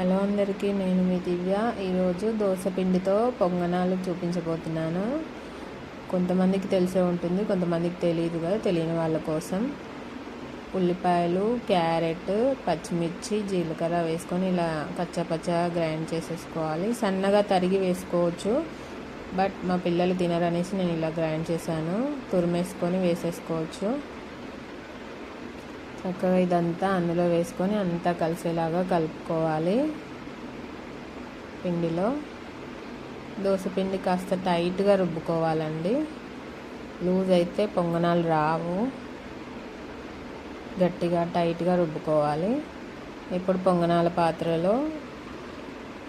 Hello అందరికీ నేను మీ దివ్య. ఈరోజు దోశ పిండితో పొంగనాలు చూపించబోతున్నాను. కొంతమందికి తెలిసే ఉంటుంది కొంతమందికి తెలియదు కదా తెలియని వాళ్ళ కోసం. ఉల్లిపాయలు క్యారెట్ పచ్చిమిర్చి జీలకర్ర వేసుకొని ఇలా పచ్చ పచ్చ గ్రైండ్ చేసేసుకోవాలి. సన్నగా తరిగి వేసుకోవచ్చు బట్ మా పిల్లలు తినరనేసి నేను ఇలా గ్రైండ్ చేశాను. తురిమేసుకొని వేసేసుకోవచ్చు. చక్కగా ఇదంతా అందులో వేసుకొని అంతా కలిసేలాగా కలుపుకోవాలి. పిండిలో దోశ పిండి కాస్త టైట్గా రుబ్బుకోవాలండి. లూజ్ అయితే పొంగనాలు రావు. గట్టిగా టైట్గా రుబ్బుకోవాలి. ఇప్పుడు పొంగనాల పాత్రలో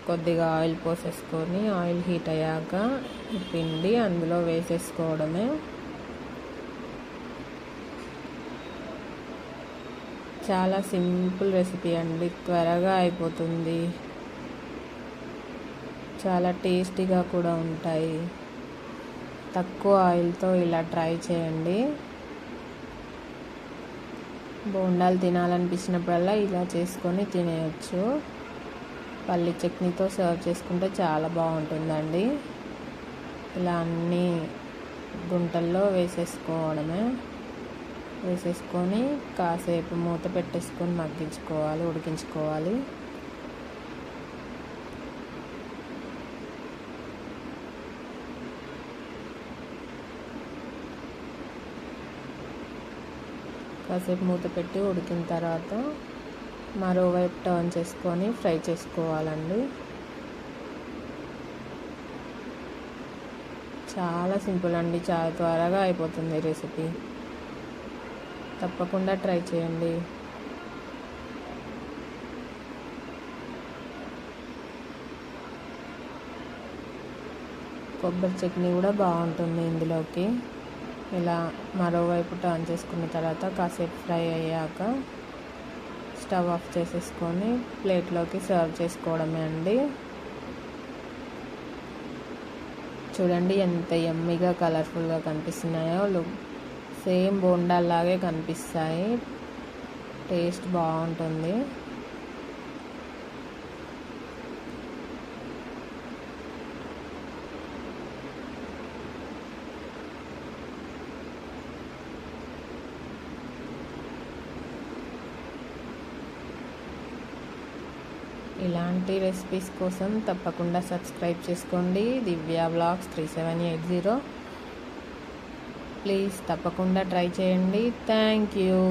కొద్దిగా ఆయిల్ పోసేసుకొని ఆయిల్ హీట్ అయ్యాక పిండి అందులో వేసేసుకోవడమే. చాలా సింపుల్ రెసిపీ అండి. త్వరగా అయిపోతుంది. చాలా టేస్టీగా కూడా ఉంటాయి. తక్కువ ఆయిల్తో ఇలా ట్రై చేయండి. బోండాలు తినాలనిపించినప్పుడల్లా ఇలా చేసుకొని తినేయచ్చు. పల్లి చట్నీతో సర్వ్ చేసుకుంటే చాలా బాగుంటుందండి. ఇలా అన్నీ గుంటల్లో వేసేసుకోవడమే. వేసేసుకొని కాసేపు మూత పెట్టేసుకొని మగ్గించుకోవాలి ఉడికించుకోవాలి. కాసేపు మూత పెట్టి ఉడికిన తర్వాత మరోవైపు టర్న్ చేసుకొని ఫ్రై చేసుకోవాలండి. చాలా సింపుల్ అండి. చాలా త్వరగా అయిపోతుంది రెసిపీ. తప్పకుండా ట్రై చేయండి. కొబ్బరి చట్నీ కూడా బాగుంటుంది ఇందులోకి. ఇలా మరోవైపు టర్న్ చేసుకున్న తర్వాత కాసేపు ఫ్రై అయ్యాక స్టవ్ ఆఫ్ చేసేసుకొని ప్లేట్లోకి సర్వ్ చేసుకోవడమే అండి. చూడండి ఎంత ఎమ్మిగా కలర్ఫుల్గా కనిపిస్తున్నాయో లుక్. సేమ్ బోండాల్లాగే కనిపిస్తాయి. టేస్ట్ బాగుంటుంది. ఇలాంటి రెసిపీస్ కోసం తప్పకుండా సబ్స్క్రైబ్ చేసుకోండి. Divya blogs three seven eight zero. Please తప్పకుండా ట్రై చేయండి. Thank you.